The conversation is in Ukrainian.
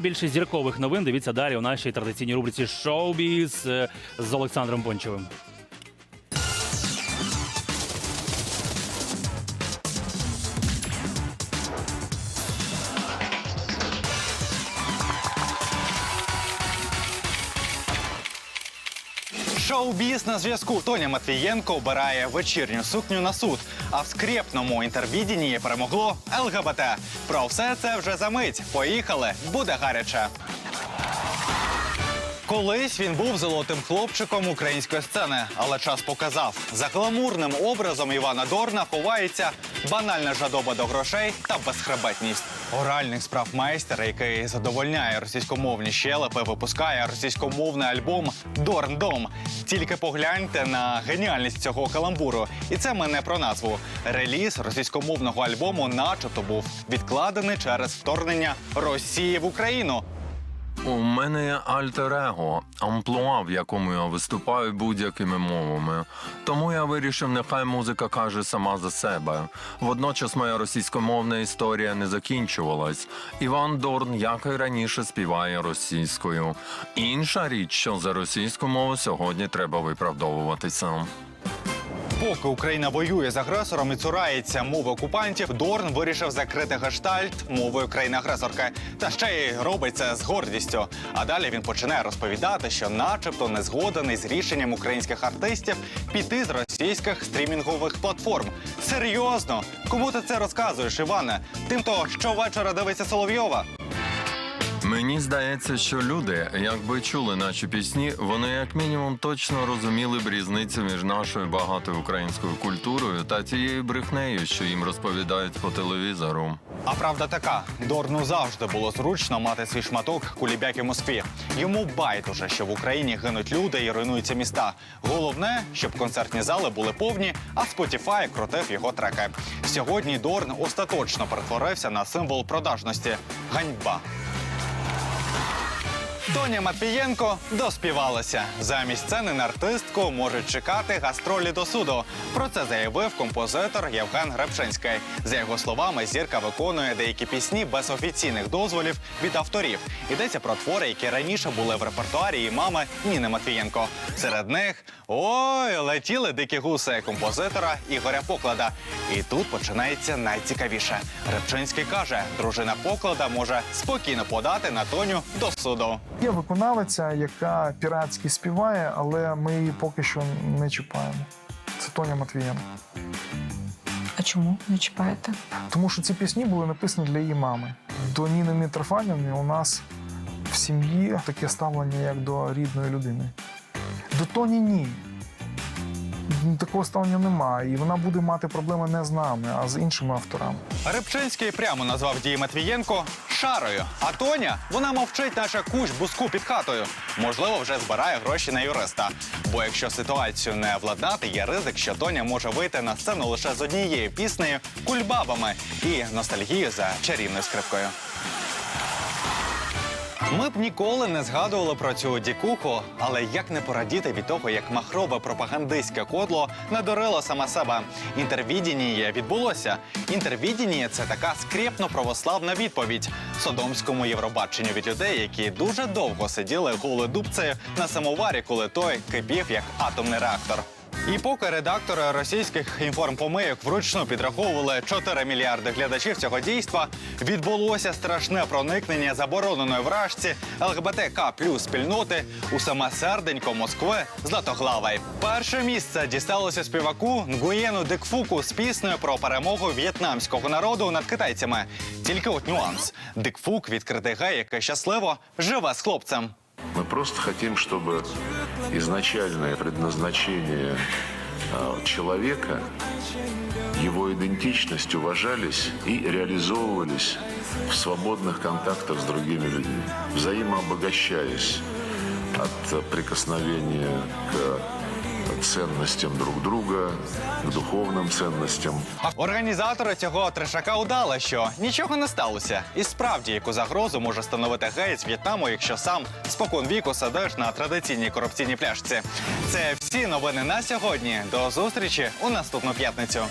Більше зіркових новин дивіться далі у нашій традиційній рубриці «Шоу-біз» з Олександром Бончевим. Шоу-біз на зв'язку. Тоня Матвієнко обирає вечірню сукню на суд. А в скрєпному інтервідінні перемогло ЛГБТ. Про все це вже за мить. Поїхали, буде гаряче. Колись він був золотим хлопчиком української сцени, але час показав, за гламурним образом Івана Дорна ховається банальна жадоба до грошей та безхребетність. Оральних справ майстера, який задовольняє російськомовні щелепи, випускає російськомовний альбом Дорндом. Тільки погляньте на геніальність цього каламбуру. І це ми не про назву. Реліз російськомовного альбому, начебто, був відкладений через вторгнення Росії в Україну. У мене є альтер-его, амплуа, в якому я виступаю будь-якими мовами. Тому я вирішив, нехай музика каже сама за себе. Водночас моя російськомовна історія не закінчувалась. Іван Дорн, як і раніше, співає російською. Інша річ, що за російську мову сьогодні треба виправдовуватися. Поки Україна воює з агресором і цурається мови окупантів, Дорн вирішив закрити гештальт мовою країни-агресорки. Та ще й робить це з гордістю. А далі він починає розповідати, що, начебто, не згодений з рішенням українських артистів піти з російських стрімінгових платформ. Серйозно, кому ти це розказуєш, Іване? Тим, хто щовечора дивиться Соловйова. Мені здається, що люди, якби чули наші пісні, вони як мінімум точно розуміли б різницю між нашою багатою українською культурою та тією брехнею, що їм розповідають по телевізору. А правда така: Дорну завжди було зручно мати свій шматок кулібяки Москві. Йому байдуже, що в Україні гинуть люди і руйнуються міста. Головне, щоб концертні зали були повні, а Spotify крутив його треки. Сьогодні Дорн остаточно перетворився на символ продажності. Ганьба. Тоня Матвієнко доспівалася. Замість сцени на артистку можуть чекати гастролі до суду. Про це заявив композитор Євген Гребчинський. За його словами, зірка виконує деякі пісні без офіційних дозволів від авторів. Йдеться про твори, які раніше були в репертуарі її мами Ніни Матвієнко. Серед них ой, летіли дикі гуси композитора Ігоря Поклада. І тут починається найцікавіше. Гребчинський каже, дружина Поклада може спокійно подати на Тоню до суду. Є виконавиця, яка піратськи співає, але ми її поки що не чіпаємо. Це Тоня Матвієнко. А чому не чіпаєте? Тому що ці пісні були написані для її мами. До Ніни Мітрофанівни у нас в сім'ї таке ставлення, як до рідної людини. До Тоні ні. Такого ставлення немає. І вона буде мати проблеми не з нами, а з іншими авторами. Рибчинський прямо назвав дії Матвієнко шарою. А Тоня вона мовчить, наче кущ буску під хатою. Можливо, вже збирає гроші на юриста. Бо якщо ситуацію не владнати, є ризик, що Тоня може вийти на сцену лише з однією піснею кульбабами і ностальгією за чарівною скрипкою. Ми б ніколи не згадували про цю дікуху, але як не порадіти від того, як махрове пропагандистське кодло надурило саме себе. Інтервідінія відбулося. Інтервідінія – це така скрєпно-православна відповідь содомському Євробаченню від людей, які дуже довго сиділи голодубцею на самоварі, коли той кипів як атомний реактор. І поки редактори російських інформпомийок вручну підраховували 4 мільярди глядачів цього дійства, відбулося страшне проникнення забороненої вражці ЛГБТК плюс спільноти у саме серденько Москви Златоглавай. Перше місце дісталося співаку Нгуєну Дикфуку з піснею про перемогу в'єтнамського народу над китайцями. Тільки от нюанс: Дикфук відкритий гей, який щасливо живе з хлопцем. Мы просто хотим, чтобы изначальное предназначение а, человека, его идентичность уважались и реализовывались в свободных контактах с другими людьми, взаимообогащаясь от прикосновения к ценностям друг друга, к духовным ценностям, Організатори цього трешака удали, що нічого не сталося. І справді, яку загрозу може становити гей з В'єтнаму, якщо сам спокон віку сидиш на традиційній корупційній пляшці. Це всі новини на сьогодні. До зустрічі у наступну п'ятницю.